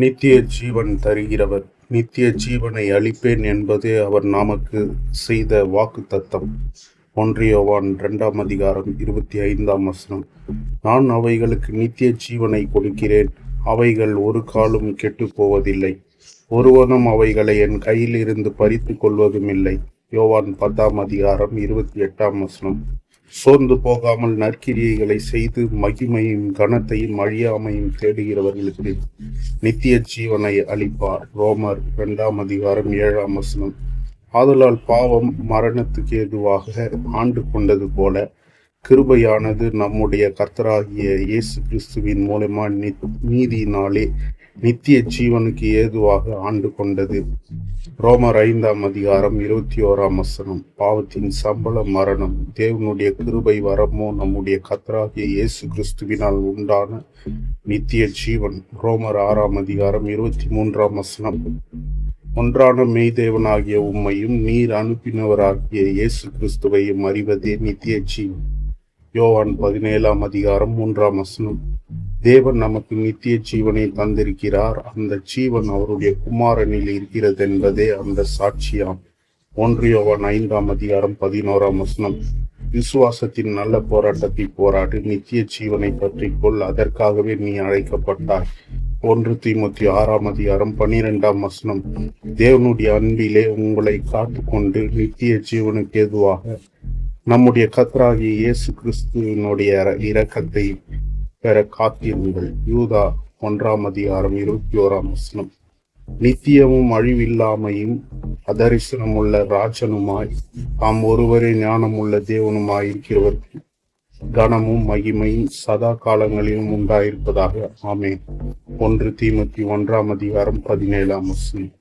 நித்திய ஜீவன் தருகிறவர். நித்திய ஜீவனை அளிப்பேன் என்பதே அவர் நமக்கு செய்த வாக்கு தத்தம் ஒன்றியோவான் இரண்டாம் அதிகாரம் இருபத்தி ஐந்தாம் வசனம். நான் அவைகளுக்கு நித்திய ஜீவனை கொடுக்கிறேன். அவைகள் ஒரு காலும் கெட்டு போவதில்லை ஒருவனும் அவைகளை என் கையில் இருந்து பறித்து கொள்வதும் இல்லை யோவான் பத்தாம் அதிகாரம் இருபத்தி எட்டாம் வசனம். சோர்ந்து போகாமல் நற்கிரியைகளை செய்து மகிமையும் கனத்தையும் அழியாமையும் தேடுகிறவர்களுக்கு நித்திய ஜீவனை அளிப்பார். ரோமர் இரண்டாம் அதிகாரம் ஏழாம் வசனம். ஆதலால் பாவம் மரணத்துக்கு ஏதுவாக ஆண்டு கொண்டது போல கிருபையானது நம்முடைய கர்த்தராகிய இயேசு கிறிஸ்துவின் மூலமா நீதியினாலே நித்திய ஜீவனுக்கு ஏதுவாக ஆண்டு கொண்டது. ரோமர் ஐந்தாம் அதிகாரம் இருபத்தி ஓராம் வசனம். பாவத்தின் சம்பள மரணம் தேவனுடைய கிருபை வரமோ நம்முடைய கத்தராகிய இயேசு கிறிஸ்துவினால் உண்டான நித்திய ஜீவன். ரோமர் ஆறாம் அதிகாரம் இருபத்தி மூன்றாம் வசனம். ஒன்றான மெய்தேவனாகிய உம்மையும் நீர் அனுப்பினவராகிய இயேசு கிறிஸ்துவையும் அறிவதே நித்திய ஜீவன். யோவான் பதினேழாம் அதிகாரம் மூன்றாம் வசனம். தேவன் நமக்கு நித்திய ஜீவனை தந்திருக்கிறார். அந்த ஜீவன் அவருடைய குமாரனில் இருக்கிறது என்பதே அந்த சாட்சியாம். ஒன்றியோவன் ஐந்தாம் அதிகாரம் பதினோராம் வசனம். விசுவாசத்தின் நல்ல போராட்டத்தை போராடி நித்திய ஜீவனை பற்றிக்கொள் அதற்காகவே நீ அழைக்கப்பட்டாய். ஒன்று தீமோத்தி ஆறாம் அதிகாரம் பனிரெண்டாம் வசனம். தேவனுடைய அன்பிலே உங்களை காத்துக்கொண்டு நித்திய ஜீவனுக்கு ஏதுவாக நம்முடைய கத்ராகி இயேசு கிறிஸ்துவினுடைய இரக்கத்தை பெற காத்திருங்கள். யூதா ஒன்றாம் அதிகாரம் இருபத்தி ஓராம் வசனம். நித்தியமும் அழிவில்லாமையும் அதரிசனமுள்ள ராஜனுமாய் தாம் ஒருவரே ஞானமுள்ள தேவனுமாய் இருக்கிறவர்கள் கனமும் மகிமையும் சதா காலங்களிலும் உண்டாயிருப்பதாக. ஆமே ஒன்று தீமத்தி ஒன்றாம் அதிகாரம் பதினேழாம் வசனம்.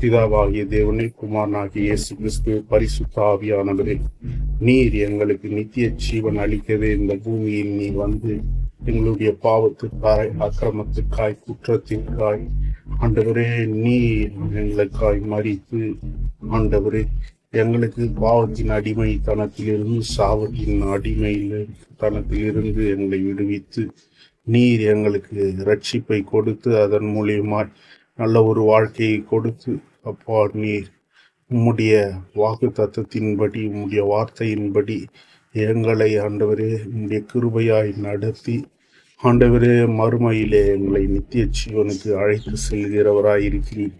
பிதாவாகிய தேவனே குமாரனாகிய இயேசு கிறிஸ்து பரிசுத்த ஆவியானவரே நீர் எங்களுக்கு நித்திய ஜீவன் அளிக்கவே இந்த பூமியில் நீ வந்து எங்களுடைய பாவத்துக்காய் அக்கிரமத்துக்காய் குற்றத்திற்காய் ஆண்டவரே நீ எங்களுக்காய் மறித்து ஆண்டவரே எங்களுக்கு பாவத்தின் அடிமை தனத்திலிருந்து சாவத்தின் அடிமையில் தனத்திலிருந்து எங்களை விடுவித்து நீர் எங்களுக்கு ரட்சிப்பை கொடுத்து அதன் மூலியமாய் நல்ல ஒரு வாழ்க்கையை கொடுத்து அப்பா நீர் உம்முடைய வாக்கு தத்துவத்தின்படி உம்முடைய வார்த்தையின்படி எங்களை ஆண்டவரே உம்முடைய கிருபையாய் நடத்தி ஆண்டவரே மறுமையிலே எங்களை நித்திய ஜீவனுக்கு அழைத்து செல்கிறவராய் இருக்கிறீர்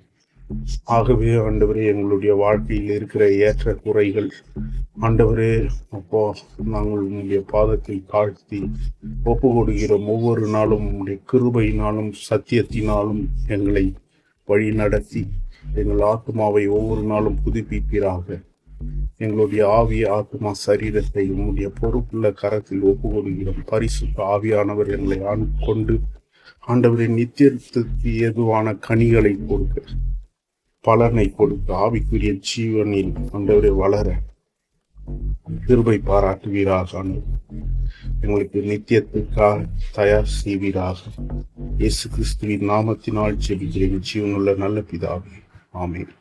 ஆகவே ஆண்டவரே எங்களுடைய வாழ்க்கையில் இருக்கிற ஏற்ற குறைகள் ஆண்டவரே அப்போ நாங்கள் உங்களுடைய பாதத்தில் தாழ்த்தி ஒப்பு கொடுக்கிறோம் ஒவ்வொரு நாளும் உங்களுடைய கிருபையினாலும் சத்தியத்தினாலும் எங்களை வழி நடத்தி எங்கள் ஆத்மாவை ஒவ்வொரு நாளும் புதுப்பிப்பீராக. எங்களுடைய ஆவி ஆத்மா சரீரத்தை உம்முடைய பொறுப்புள்ள கரத்தில் ஒப்பு பரிசுத்த ஆவியானவர் எங்களை ஆண் கொண்டு ஆண்டவரின் நித்தியத்துக்கு ஏதுவான கனிகளை கொடுக்க பலனை கொடுக்க ஆவிக்குரிய ஜீவனில் ஆண்டவரை வளர கிருபை பாராட்டுவீராக எங்களுக்கு நித்தியத்துக்காக தயார் செய்வீராக. இயேசு கிறிஸ்துவின் நாமத்தினால் ஜெபிக்கிறேன். ஜீவனுள்ள நல்ல பிதாவே. ஆமேன்.